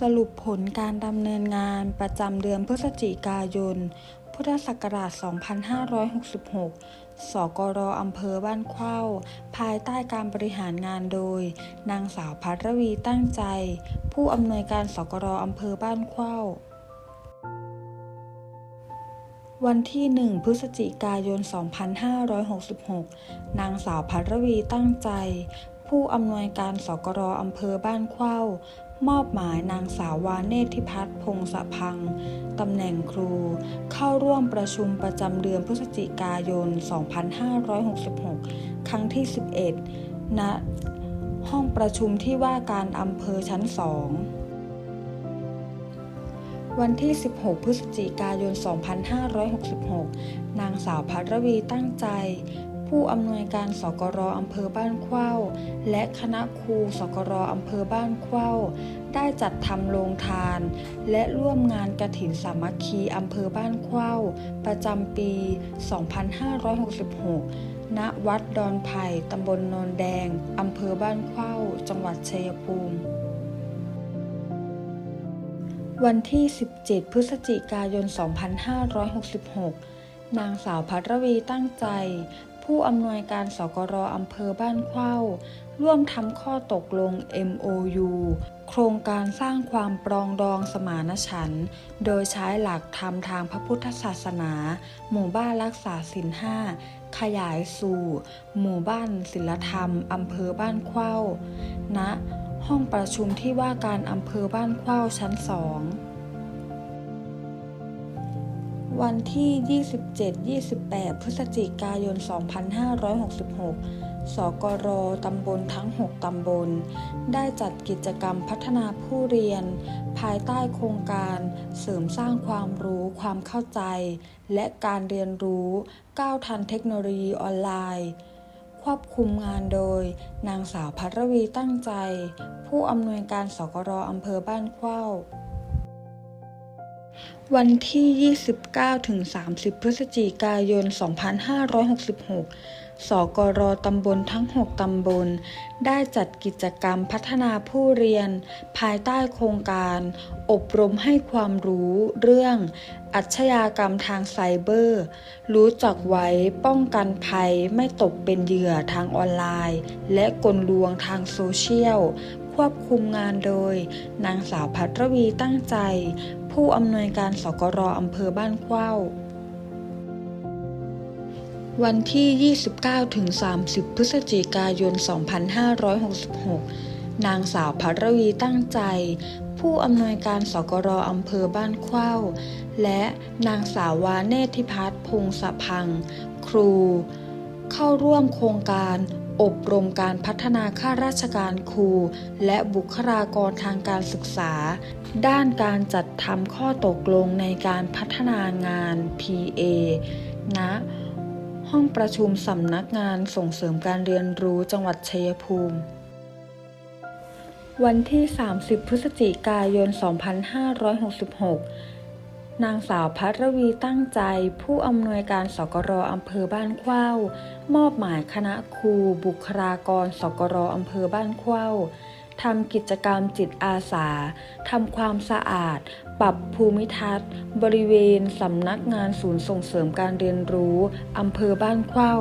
สรุปผลการดำเนินงานประจำเดือนพฤศจิกายน พุทธศักราช 2566 สกรอำเภอบ้านเข้า ภายใต้การบริหารงานโดย นางสาวพัทรวีตั้งใจ ผู้อำนวยการสกรอำเภอบ้านเข้า วันที่ 1 พฤศจิกายน 2566 นางสาวพัทรวีตั้งใจผู้อำนวยการสกรอำเภอบ้านเข้า มอบหมายนางสาววาเนธิพัฒน์พงศพังตำแหน่งครู เข้าร่วมประชุมประจำเดือนพฤศจิกายน 2566 ครั้งที่ 11 ณ ห้องประชุมที่ว่าการอำเภอชั้น2วันที่ 16 พฤศจิกายน 2566 นางสาวพัทรวีตั้งใจ ผู้อำนวยการสกรอำเภอบ้านเข้า และคณะครูสกรอำเภอบ้านเข้า ได้จัดทำโรงทาน และร่วมงานกระถินสามัคคีอำเภอบ้านเข้า ประจำปี 2566 ณ วัดดอนไผ่ ตำบลนนแดง อำเภอบ้านเข้า จังหวัดชัยภูมิวันที่ 17 พฤศจิกายน 2566 นางสาวพัทรวีตั้งใจ ผู้อำนวยการสกรอำเภอบ้านเข้า ร่วมทำข้อตกลง MOU โครงการสร้างความปรองดองสมานฉันท์โดยใช้หลักธรรมทางพระพุทธศาสนา หมู่บ้านรักษาศีลห้าขยายสู่ หมู่บ้านศิลธรรมอำเภอบ้านเข้าณห้องประชุมที่ว่าการอำเภอบ้านเข้าชั้นสอง วันที่ 27-28 พฤศจิกายน 2566 สกรตำบลทั้ง 6 ตำบล ได้จัดกิจกรรมพัฒนาผู้เรียน ภายใต้โครงการเสริมสร้างความรู้ ความเข้าใจ และการเรียนรู้ก้าวทันเทคโนโลยีออนไลน์ ควบคุมงานโดย นางสาวพัทรวีตั้งใจ ผู้อำนวยการสกรอำเภอบ้านเข้า วันที่ 29 ถึง 30 พฤศจิกายน 2566 สกรตำบลทั้ง 6 ตำบล ได้จัดกิจกรรมพัฒนาผู้เรียน ภายใต้โครงการ อบรมให้ความรู้เรื่องอาชญากรรมทางไซเบอร์ รู้จักไว้ป้องกันภัยไม่ตกเป็นเหยื่อทางออนไลน์ และกลลวงทางโซเชียลควบคุมงานโดย นางสาวพัทรวีตั้งใจ ผู้อำนวยการสกรอำเภอบ้านเข้า วันที่ 29-30 พฤศจิกายน 2566 นางสาวพัรวีตั้งใจ ผู้อำนวยการสกรอำเภอบ้านเข้า และนางสาววาเนธิพัฒน์พงศพัง ครู เข้าร่วมโครงการ อบรมการพัฒนาข้าราชการครู และบุคลากรทางการศึกษา ด้านการจัดทำข้อตกลงในการพัฒนางาน PA ณห้องประชุมสำนักงานส่งเสริมการเรียนรู้จังหวัดชัยภูมิ วันที่ 30 พฤศจิกายน 2566 นางสาวพัทรวีตั้งใจ ผู้อำนวยการสกรอำเภอบ้านเข้ามอบหมายคณะครูบุคลากรสกรอำเภอบ้านเข้าทำกิจกรรมจิตอาสา ทำความสะอาด ปรับภูมิทัศน์ บริเวณสำนักงานศูนย์ส่งเสริมการเรียนรู้อำเภอบ้านเข้า